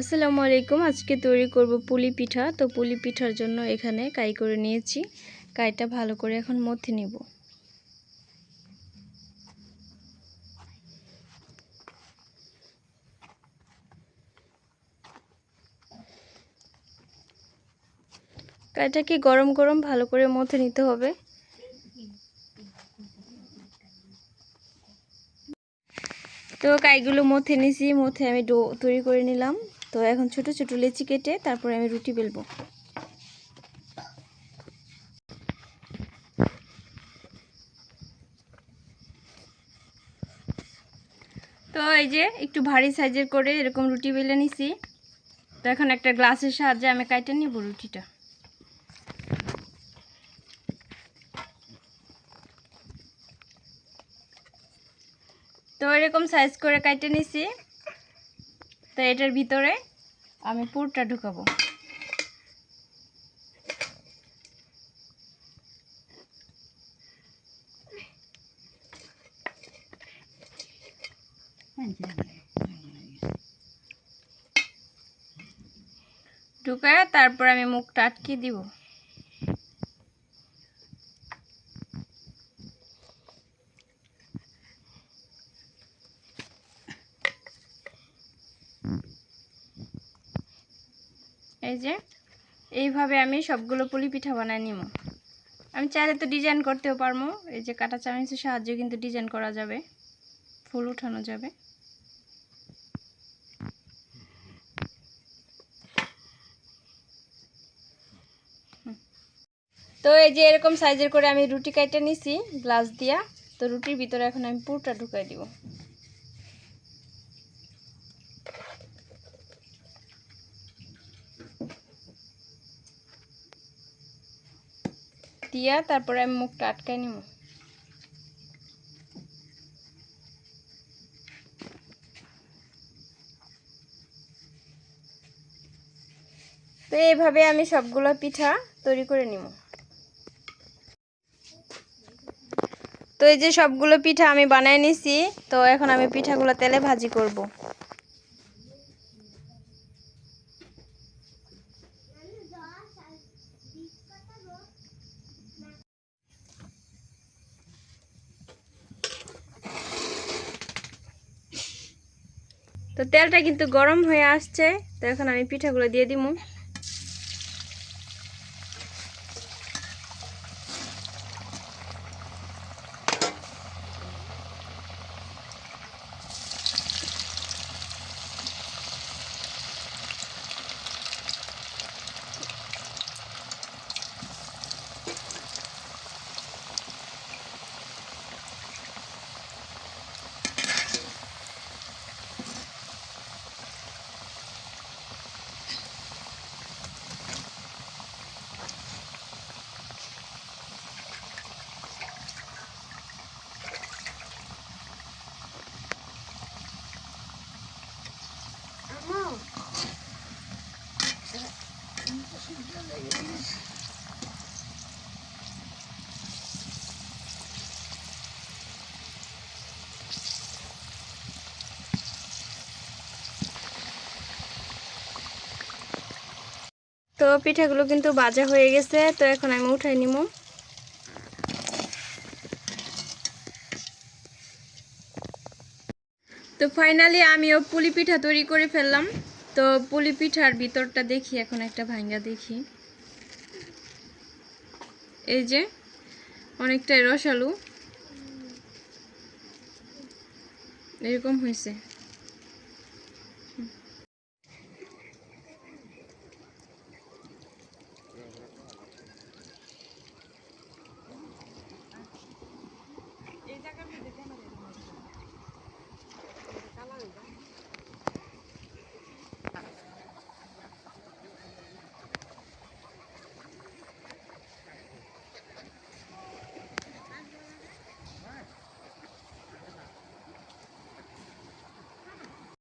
আসসালামু আলাইকুম। আজকে তৈরি করব পুলি পিঠা। তো পুলি পিঠার জন্য এখানে কাই করে নিয়েছি। কাইটা ভালো করে এখন মথে নিব। কাইটাকে গরম গরম ভালো করে মথে নিতে হবে। তো কাইগুলো মথে নিছি। মথে আমি ডো তৈরি করে নিলাম। তো এখন ছোট ছোট লেচি কেটে তারপরে আমি রুটি বেলবো। তো এই যে একটু ভারী সাইজের করে এরকম রুটি বেলে নিছি। তো এখন একটা গ্লাসের সাহায্যে আমি কাইটে নিব রুটিটা। তো এরকম সাইজ করে কাটে নিছি। তো এটার ভিতরে আমি পুরটা ঢুকাবো। ঢুকায় তারপর আমি মুখটা আটকে দিব। এই যে, এইভাবে আমি সবগুলো পুলি পিঠা বানাই নিব। আমি চাইলে তো ডিজাইন করতেও পারব। এই যে কাটা চামিচের সাহায্যে কিন্তু ডিজাইন করা যাবে। ফুল উঠানো যাবে। তো এই যে এরকম সাইজের করে আমি রুটি কাইটে নিছি, গ্লাস দিয়া। তো রুটির ভিতরে এখন আমি পুরটা ঢুকাই দিব। দিয়া তারপরে আমি মুখটা আটকাই নিব। তো এইভাবে আমি সবগুলো পিঠা তৈরি করে নিব। তো এই যে সবগুলো পিঠা আমি বানাই নিছি, তো এখন আমি পিঠাগুলো তেলে ভাজি করব। তো তেলটা কিন্তু গরম হয়ে আসছে। তো এখন আমি পিঠাগুলো দিয়ে দিব তো পিঠাগুলো কিন্তু বাজা হয়ে গেছে, তো এখন আমি উঠাই নিব তো ফাইনালি আমিও পুলি পিঠা তৈরি করে ফেললাম। তো পুলি পিঠার ভিতরটা দেখি, এখন একটা ভাঙ্গা দেখি। এই যে, অনেকটাই রসালু। এরকম হয়েছে।